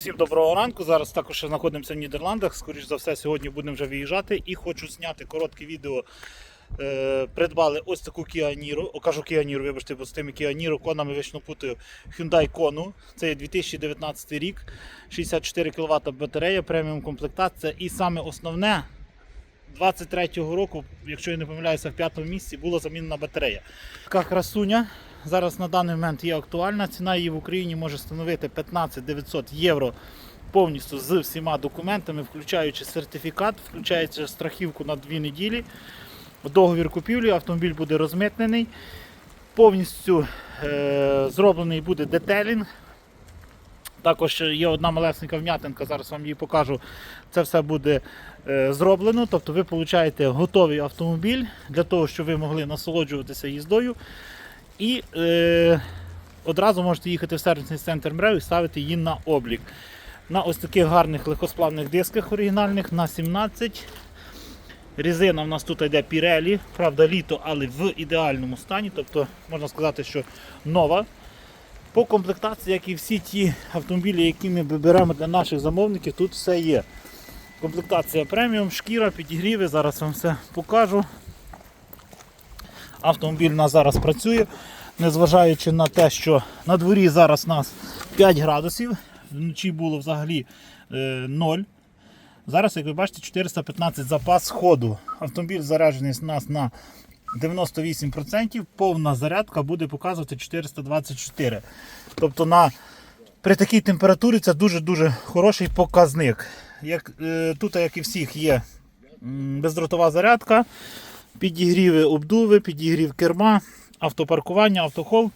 Всім доброго ранку. Зараз також знаходимося в Нідерландах. Скоріш за все, сьогодні будемо вже виїжджати і хочу зняти коротке відео. Е, придбали ось таку Kia Niro, о, кажу Kia Niro, вибачте, бо з тими Kia конами вечно путаю Hyundai Konu. Це 2019 рік, 64 кВт батарея, преміум комплектація. І саме основне 23-го року, якщо я не помиляюся, в п'ятому місці була замінена батарея. Така красуня зараз на даний момент є актуальна. Ціна її в Україні може становити 15 900 євро повністю з всіма документами, включаючи сертифікат, включаючи страхівку на 2 неділі. Договір купівлі, автомобіль буде розмитнений. Повністю е, зроблений буде детелінг. Також є одна малесенька вм'ятинка, зараз вам її покажу. Це все буде е, зроблено. Тобто ви получаєте готовий автомобіль для того, щоб ви могли насолоджуватися їздою. І е, одразу можете їхати в сервісний центр МРЕВ і ставити її на облік. На ось таких гарних легкосплавних дисках оригінальних на 17. Резина в нас тут йде Pirelli, правда, літо, але в ідеальному стані. Тобто можна сказати, що нова. По комплектації, як і всі ті автомобілі, які ми беремо для наших замовників, тут все є. Комплектація преміум, шкіра, підігріви, зараз вам все покажу. Автомобіль у нас зараз працює, незважаючи на те, що на дворі зараз у нас 5 градусів, вночі було взагалі е, 0. Зараз, як ви бачите, 415 запас ходу. Автомобіль заряджений у нас на 98%, повна зарядка буде показувати 424. Тобто на, при такій температурі це дуже-дуже хороший показник. Як, е, тут, як і всіх, є бездротова зарядка, підігріви обдуви, підігрів керма, автопаркування, автохол,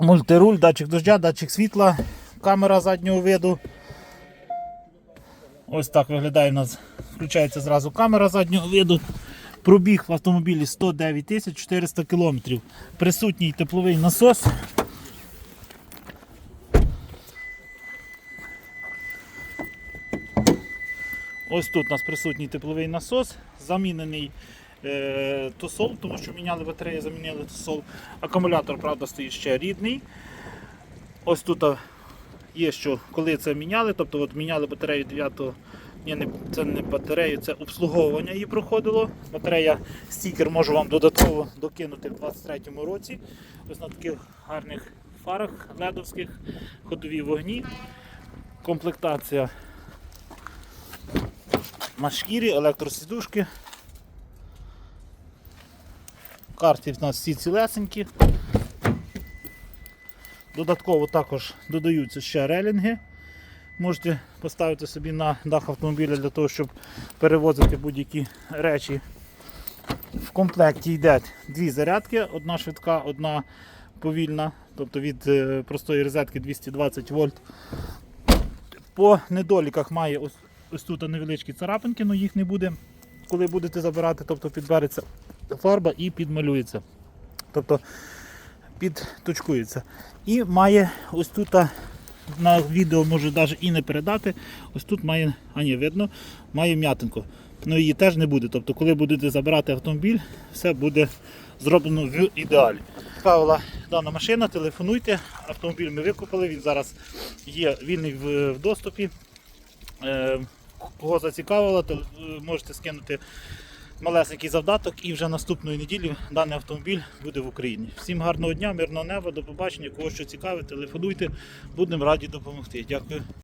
мультируль, датчик дождя, датчик світла, камера заднього виду. Ось так виглядає у нас. Включається зразу камера заднього виду. Пробіг в автомобілі 109 тисяч 400 км. Присутній тепловий насос. Ось тут у нас присутній тепловий насос, замінений тосол, тому що міняли батареї, замінили тосол. Акумулятор, правда, стоїть ще рідний. Ось тут є що, коли це міняли, тобто от міняли батарею 9 ні, не, це не батарею, це обслуговування її проходило. Батарея стікер можу вам додатково докинути в 23-му році. Ось на таких гарних фарах ледовських, ходові вогні. Комплектація на шкірі, електросідушки. Карти в нас всі цілесенькі. Додатково також додаються ще релінги. Можете поставити собі на дах автомобіля для того, щоб перевозити будь-які речі. В комплекті йде дві зарядки, одна швидка, одна повільна, тобто від е, простої розетки 220 вольт. По недоліках має ось, ось тут невеличкі царапинки, але їх не буде, коли будете забирати, тобто підбереться фарба і підмалюється. Тобто підточкується. І має ось тут на відео може навіть і не передати. Ось тут має, а ні, видно, має м'ятинку. Ну її теж не буде. Тобто, коли будете забирати автомобіль, все буде зроблено в ідеалі. Цікавила дана машина, телефонуйте. Автомобіль ми викупили, він зараз є вільний в, в доступі. Е, кого зацікавило, то можете скинути малесенький завдаток і вже наступної неділі даний автомобіль буде в Україні. Всім гарного дня, мирного неба, до побачення. Кого що цікавить, телефонуйте, будемо раді допомогти. Дякую.